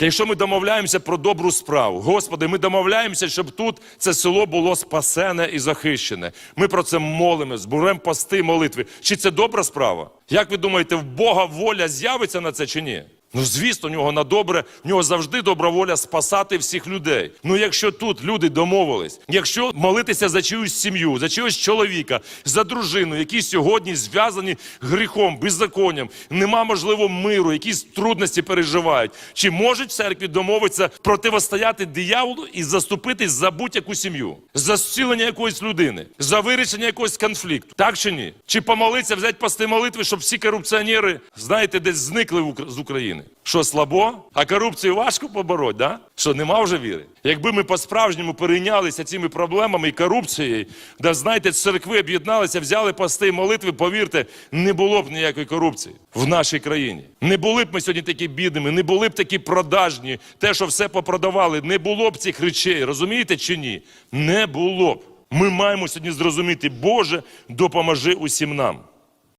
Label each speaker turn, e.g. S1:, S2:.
S1: Якщо ми домовляємося про добру справу, Господи, ми домовляємося, щоб тут це село було спасене і захищене. Ми про це молимо, зберемо пости, молитви. Чи це добра справа? Як ви думаєте, в Бога воля з'явиться на це чи ні? Ну, звісно, в нього на добре, в нього завжди добра воля спасати всіх людей. Ну, якщо тут люди домовились, якщо молитися за чиюсь сім'ю, за чогось чоловіка, за дружину, які сьогодні зв'язані гріхом, беззаконням, нема можливо миру, якісь трудності переживають. Чи можуть церкві домовитися противостояти дияволу і заступитись за будь-яку сім'ю, за зцілення якоїсь людини, за вирішення якогось конфлікту? Так чи ні? Чи помолитися, взяти пости молитви, щоб всі корупціонери, знаєте, десь зникли з України? Що слабо? А корупцію важко побороти, да? Що нема вже віри? Якби ми по-справжньому перейнялися цими проблемами і корупцією, да знаєте, церкви об'єдналися, взяли пости і молитви, повірте, не було б ніякої корупції в нашій країні. Не були б ми сьогодні такі бідними, не були б такі продажні, те, що все попродавали, не було б цих речей. Розумієте чи ні? Не було б. Ми маємо сьогодні зрозуміти, Боже, допоможи усім нам.